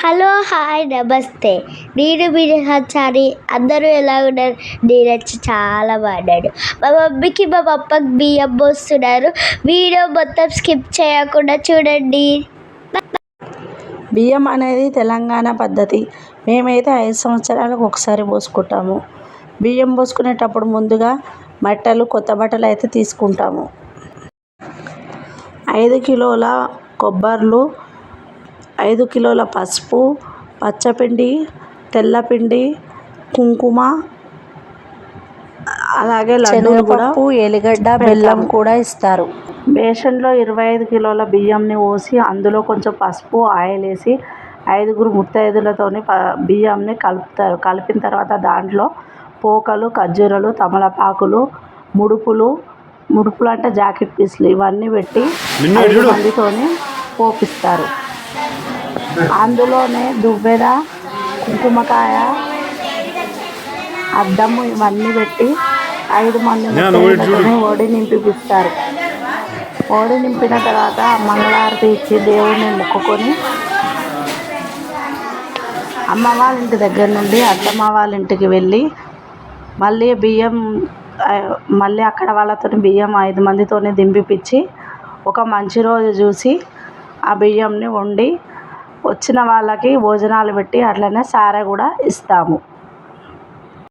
Hello hi నమస్తే. నేను మీ అందరూ ఎలా ఉన్నారు? నేను వచ్చి చాలా బాగున్నాడు మా మమ్మీకి మా పప్పకి బియ్యం పోస్తున్నారు వీడియో మొత్తం స్కిప్ చేయకుండా చూడండి. బియ్యం అనేది తెలంగాణ పద్ధతి. మేమైతే ఐదు సంవత్సరాలకు ఒకసారి పోసుకుంటాము. బియ్యం పోసుకునేటప్పుడు ముందుగా బట్టలు కొత్త బట్టలు అయితే తీసుకుంటాము. ఐదు కిలోల కొబ్బర్లు ఐదు కిలోల పసుపు పచ్చపిండి తెల్లపిండి కుంకుమ అలాగే లడ్డూలు కూడా శనగపప్పు ఎల్లిగడ్డ బెల్లం కూడా ఇస్తారు. బేసన్లో ఇరవై ఐదు కిలోల బియ్యంని పోసి అందులో కొంచెం పసుపు ఆయిల్ వేసి ఐదుగురు ముత్తైదులతోని ప బియ్యంని కలుపుతారు. కలిపిన తర్వాత దాంట్లో పోకలు ఖర్జూరాలు తమలపాకులు ముడుపులు ముడుపులు అంటే జాకెట్ పీసులు ఇవన్నీ పెట్టి ఐదు మందితోని పోపిస్తారు. అందులోనే దువ్వెన కుంకుమకాయ అద్దము ఇవన్నీ పెట్టి ఐదు మంది ఒడి నింపిస్తారు ఓడి నింపిన తర్వాత మంగళారతి ఇచ్చి దేవుడిని మొక్కుకొని అమ్మ వాళ్ళ ఇంటి దగ్గర నుండి అత్తమ్మ వాళ్ళ ఇంటికి వెళ్ళి మళ్ళీ బియ్యం మళ్ళీ అక్కడ వాళ్ళతో బియ్యం ఐదు మందితోనే దింపిపిచ్చి ఒక మంచి రోజు చూసి ఆ బియ్యంని వండి వచ్చిన వాళ్ళకి భోజనాలు పెట్టి అట్లనే సారె కూడా ఇస్తాము.